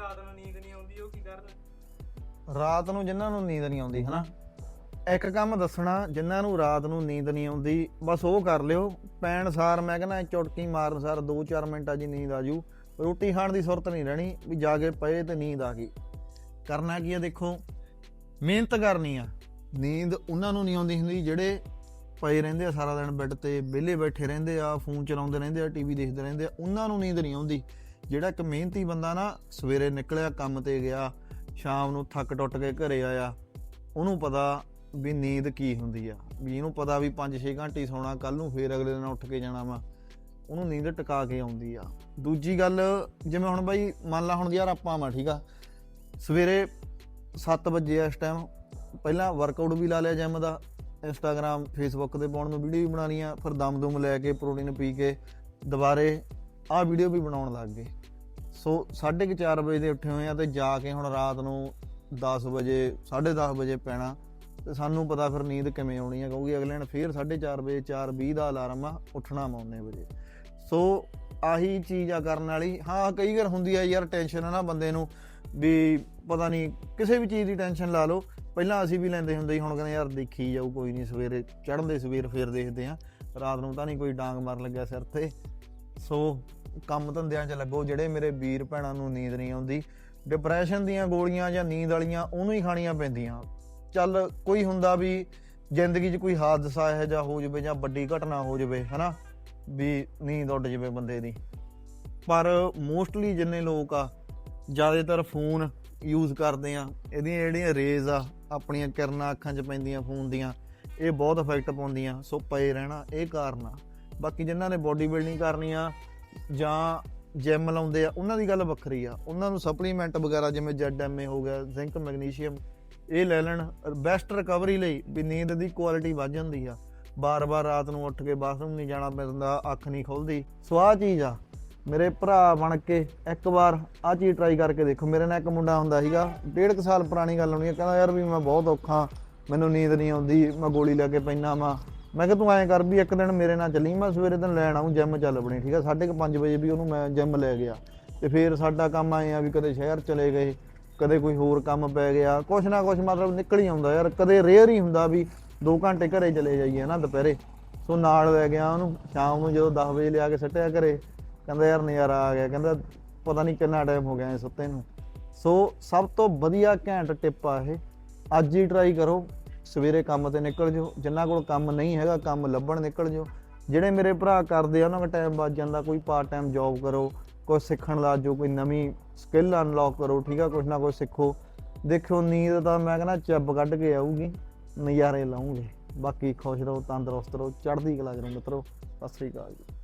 ਰਾਤ ਨੂੰ ਨੀਂਦ ਨਹੀਂ ਆਉਂਦੀ, ਉਹ ਕੀ ਕਰਨ? ਰਾਤ ਨੂੰ ਜਿਨ੍ਹਾਂ ਨੂੰ ਨੀਂਦ ਨਹੀਂ ਆਉਂਦੀ, ਹਨਾ? ਇੱਕ ਕੰਮ ਦੱਸਣਾ, ਜਿਨ੍ਹਾਂ ਨੂੰ ਰਾਤ ਨੂੰ ਨੀਂਦ ਨਹੀਂ ਆਉਂਦੀ, ਬਸ ਉਹ ਕਰ ਲਿਓ। ਪੈਣ ਸਾਰ ਮੈਂ ਕਹਿੰਦਾ ਚੁਟਕੀ ਮਾਰਨ ਸਾਰ 2-4 ਮਿੰਟਾਂ 'ਚ ਨੀਂਦ ਆ ਜੂ। ਰੋਟੀ ਖਾਣ ਦੀ ਸੁਰਤ ਨਹੀਂ ਰਹਿਣੀ, ਵੀ ਜਾ ਕੇ ਪਏ ਤੇ ਨੀਂਦ ਆ ਗਈ। ਕਰਨਾ ਕੀ ਆ ਦੇਖੋ, ਮਿਹਨਤ ਕਰਨੀ ਆ। ਨੀਂਦ ਉਹਨਾਂ ਨੂੰ ਨਹੀਂ ਆਉਂਦੀ ਹੁੰਦੀ, ਜਿਹੜੇ ਪਏ ਰਹਿੰਦੇ ਆ ਸਾਰਾ ਦਿਨ ਬੈੱਡ ਤੇ, ਵਿਹਲੇ ਬੈਠੇ ਰਹਿੰਦੇ ਆ, ਫੋਨ ਚਲਾਉਂਦੇ ਰਹਿੰਦੇ ਆ, ਟੀਵੀ ਦੇਖਦੇ ਰਹਿੰਦੇ ਆ, ਉਹਨਾਂ ਨੂੰ ਨੀਂਦ ਨਹੀਂ ਆਉਂਦੀ। ਜਿਹੜਾ ਇੱਕ ਮਿਹਨਤੀ ਬੰਦਾ ਨਾ ਸਵੇਰੇ ਨਿਕਲਿਆ ਕੰਮ ਤੇ ਗਿਆ, ਸ਼ਾਮ ਨੂੰ ਥੱਕ ਟੁੱਟ ਕੇ ਘਰੇ ਆਇਆ, ਉਹਨੂੰ ਪਤਾ ਵੀ ਨੀਂਦ ਕੀ ਹੁੰਦੀ ਆ। ਵੀ ਇਹਨੂੰ ਪਤਾ ਵੀ 5-6 ਘੰਟੇ ਸੌਣਾ ਕੱਲ ਨੂੰ ਫੇਰ ਅਗਲੇ ਦਿਨ ਉੱਠ ਕੇ ਜਾਣਾ ਵਾ। ਉਹਨੂੰ ਨੀਂਦ ਟਿਕਾ ਕੇ ਆਉਂਦੀ ਆ। ਦੂਜੀ ਗੱਲ, ਜਿਵੇਂ ਹੁਣ ਬਾਈ ਮੰਨ ਲਾ ਹੁਣ ਯਾਰ ਆਪਾਂ ਵਾ, ਠੀਕ ਆ? ਸਵੇਰੇ 7 ਵਜੇ ਇਸ ਟਾਈਮ ਪਹਿਲਾਂ ਵਰਕਆਊਟ ਵੀ ਲਾ ਲਿਆ ਜਿਮ ਦਾ ਇੰਸਟਾਗ੍ਰam ਫੇਸਬੁੱਕ ਤੇ ਪਾਉਣ ਨੂੰ ਵੀਡੀਓ ਵੀ ਬਣਾਉਣੀ ਆ, ਫਿਰ ਦਮ ਦੁਮ ਲੈ ਕੇ ਪ੍ਰੋਟੀਨ ਪੀ ਕੇ ਦੁਬਾਰੇ ਆਹ ਵੀਡੀਓ ਵੀ ਬਣਾਉਣ ਲੱਗ ਗਏ। ਸੋ 4:30 ਵਜੇ ਦੇ ਉੱਠੇ ਹੋਏ ਆ ਤੇ ਜਾ ਕੇ ਹੁਣ ਰਾਤ ਨੂੰ 10 ਵਜੇ 10:30 ਵਜੇ ਪੈਣਾ ਤੇ ਸਾਨੂੰ ਪਤਾ ਫਿਰ ਨੀਂਦ ਕਿਵੇਂ ਆਉਣੀ ਆ, ਕਿਉਂਕਿ ਅਗਲੇ ਦਿਨ ਫੇਰ 4:30 ਵਜੇ 4:20 ਦਾ ਅਲਾਰਮ ਆ, ਉੱਠਣਾ ਮੈਂ ਉਨੇ ਵਜੇ। ਸੋ ਆਹੀ ਚੀਜ਼ ਆ ਕਰਨ ਵਾਲੀ। ਹਾਂ, ਕਈ ਵਾਰ ਹੁੰਦੀ ਆ ਯਾਰ ਟੈਨਸ਼ਨ ਆ ਨਾ ਬੰਦੇ ਨੂੰ ਵੀ ਪਤਾ ਨਹੀਂ ਕਿਸੇ ਵੀ ਚੀਜ਼ ਦੀ ਟੈਨਸ਼ਨ ਲਾ ਲਓ। ਪਹਿਲਾਂ ਅਸੀਂ ਵੀ ਲੈਂਦੇ ਹੁੰਦੇ ਸੀ, ਹੁਣ ਕਹਿੰਦੇ ਯਾਰ ਦੇਖੀ ਜਾਊ, ਕੋਈ ਨਹੀਂ ਸਵੇਰੇ ਚੜ੍ਹਦੇ ਸਵੇਰ ਫੇਰ ਦੇਖਦੇ ਆ। ਰਾਤ ਨੂੰ ਤਾਂ ਨਹੀਂ ਕੋਈ ਡਾਂਗ ਮਾਰਨ ਲੱਗਿਆ ਸਿਰ ਤੇ। ਸੋ ਕੰਮ ਧੰਦਿਆਂ 'ਚ ਲੱਗੋ, ਜਿਹੜੇ ਮੇਰੇ ਵੀਰ ਭੈਣਾਂ ਨੂੰ ਨੀਂਦ ਨਹੀਂ ਆਉਂਦੀ ਡਿਪਰੈਸ਼ਨ ਦੀਆਂ ਗੋਲੀਆਂ ਜਾਂ ਨੀਂਦ ਵਾਲੀਆਂ ਉਹਨੂੰ ਹੀ ਖਾਣੀਆਂ ਪੈਂਦੀਆਂ। ਚੱਲ ਕੋਈ ਹੁੰਦਾ ਵੀ ਜ਼ਿੰਦਗੀ 'ਚ ਕੋਈ ਹਾਦਸਾ ਇਹੋ ਜਿਹਾ ਹੋ ਜਾਵੇ ਜਾਂ ਵੱਡੀ ਘਟਨਾ ਹੋ ਜਾਵੇ, ਹਨਾ? ਵੀ ਨੀਂਦ ਉੱਡ ਜਾਵੇ ਬੰਦੇ ਦੀ। ਪਰ ਮੋਸਟਲੀ ਜਿੰਨੇ ਲੋਕ ਆ, ਜ਼ਿਆਦਾਤਰ ਫੋਨ ਯੂਜ਼ ਕਰਦੇ ਆ। ਇਹਦੀਆਂ ਜਿਹੜੀਆਂ ਰੇਜ਼ ਆ, ਆਪਣੀਆਂ ਕਿਰਨਾਂ ਅੱਖਾਂ 'ਚ ਪੈਂਦੀਆਂ ਫੋਨ ਦੀਆਂ, ਇਹ ਬਹੁਤ ਇਫੈਕਟ ਪਾਉਂਦੀਆਂ। ਸੋ ਪਏ ਰਹਿਣਾ, ਇਹ ਕਾਰਨ ਆ। ਬਾਕੀ ਜਿਨ੍ਹਾਂ ਨੇ ਬੋਡੀ ਬਿਲਡਿੰਗ ਕਰਨੀ ਆ ਜਾਂ ਜਿਮ ਲਾਉਂਦੇ ਆ, ਉਹਨਾਂ ਦੀ ਗੱਲ ਵੱਖਰੀ ਆ। ਉਹਨਾਂ ਨੂੰ ਸਪਲੀਮੈਂਟ ਵਗੈਰਾ ਜਿਵੇਂ ZMA ਹੋ ਗਿਆ ਜ਼ਿੰਕ ਮੈਗਨੀਸ਼ੀਅਮ ਇਹ ਲੈ ਲੈਣ ਬੈਸਟ ਰਿਕਵਰੀ ਲਈ ਵੀ ਨੀਂਦ ਦੀ ਕੁਆਲਿਟੀ ਵੱਧ ਜਾਂਦੀ ਆ। ਬਾਰ-ਬਾਰ ਰਾਤ ਨੂੰ ਉੱਠ ਕੇ ਬਾਥਰੂਮ ਨਹੀਂ ਜਾਣਾ ਪੈਂਦਾ, ਅੱਖ ਨਹੀਂ ਖੁੱਲਦੀ। ਸੋ ਆਹ ਚੀਜ਼ ਆ, ਮੇਰੇ ਭਰਾ ਬਣ ਕੇ ਇੱਕ ਵਾਰ ਆਹ ਚੀਜ਼ ਟਰਾਈ ਕਰਕੇ ਦੇਖੋ। ਮੇਰੇ ਨਾਲ ਇੱਕ ਮੁੰਡਾ ਹੁੰਦਾ ਸੀਗਾ, ਡੇਢ ਕੁ ਸਾਲ ਪੁਰਾਣੀ ਗੱਲ ਹੋਣੀ ਹੈ ਕਹਿੰਦਾ, ਯਾਰ ਵੀ ਮੈਂ ਬਹੁਤ ਔਖਾ, ਮੈਨੂੰ ਨੀਂਦ ਨਹੀਂ ਆਉਂਦੀ, ਮੈਂ ਗੋਲੀ ਲੈ ਕੇ ਪੈਣਾ ਵਾਂ। ਮੈਂ ਕਿਹਾ ਤੂੰ ਐਂ ਕਰ ਵੀ ਇੱਕ ਦਿਨ ਮੇਰੇ ਨਾਲ ਚੱਲੀ, ਮੈਂ ਸਵੇਰੇ ਦਿਨ ਲੈਣ ਆਉਂ ਜਿਮ ਚੱਲ ਬਣੀ ਠੀਕ ਆ? 5:30 ਵਜੇ ਵੀ ਉਹਨੂੰ ਮੈਂ ਜਿਮ ਲੈ ਗਿਆ। ਤੇ ਫਿਰ ਸਾਡਾ ਕੰਮ ਆਏ ਆ ਵੀ ਕਦੇ ਸ਼ਹਿਰ ਚਲੇ ਗਏ, ਕਦੇ ਕੋਈ ਹੋਰ ਕੰਮ ਪੈ ਗਿਆ। ਕੁਛ ਨਾ ਕੁਛ ਮਤਲਬ ਨਿਕਲ ਹੀ ਆਉਂਦਾ ਯਾਰ, ਕਦੇ ਰੇਅਰ ਹੀ ਹੁੰਦਾ ਵੀ 2 ਘੰਟੇ ਘਰੇ ਚਲੇ ਜਾਈਏ ਨਾ ਦੁਪਹਿਰੇ। ਸੋ ਨਾਲ ਲੈ ਗਿਆ ਉਹਨੂੰ, ਸ਼ਾਮ ਨੂੰ ਜਦੋਂ 10 ਵਜੇ ਲਿਆ ਕੇ ਸੱਟਿਆ ਘਰੇ, ਕਹਿੰਦਾ ਯਾਰ ਨਜ਼ਾਰਾ ਆ ਗਿਆ, ਕਹਿੰਦਾ ਪਤਾ ਨਹੀਂ ਕਿੰਨਾ ਟਾਈਮ ਹੋ ਗਿਆ ਇਹ ਸੁੱਤੇ ਨੂੰ। ਸੋ ਸਭ ਤੋਂ ਵਧੀਆ ਘੈਂਟ ਟਿਪ ਆ ਇਹ, ਅੱਜ ਹੀ ਟਰਾਈ ਕਰੋ। ਸਵੇਰੇ ਕੰਮ ਤੇ ਨਿਕਲ ਜਾਓ, ਜਿੰਨਾ ਕੋਲ ਕੰਮ ਨਹੀਂ ਹੈਗਾ, ਕੰਮ ਲੱਭਣ ਨਿਕਲ ਜਾਓ। ਜਿਹੜੇ ਮੇਰੇ ਭਰਾ ਕਰਦੇ ਆ, ਉਹਨਾਂ ਦਾ ਟਾਈਮ ਬਚ ਜਾਂਦਾ, ਕੋਈ ਪਾਰਟ ਟਾਈਮ ਜੌਬ ਕਰੋ ਕੁਝ ਸਿੱਖਣ ਦਾ ਜੋ ਕੋਈ ਨਵੀਂ ਸਕਿੱਲ ਅਨਲੌਕ ਕਰੋ, ਠੀਕ ਆ ਕੁਝ ਨਾ ਕੁਝ ਸਿੱਖੋ। ਦੇਖੋ ਨੀਂਦ ਤਾਂ ਮੈਂ ਕਹਿੰਦਾ ਚੱਬ ਕੱਢ ਕੇ ਆਊਗੀ, ਨਜ਼ਾਰੇ ਲਾਉਂਗੇ। ਬਾਕੀ ਖੁਸ਼ ਰਹੋ, ਤੰਦਰੁਸਤ ਰਹੋ, ਚੜ੍ਹਦੀ ਕਲਾ ਕਰੋ ਮਿੱਤਰੋ, ਸਤਿ ਸ੍ਰੀ ਅਕਾਲ ਜੀ।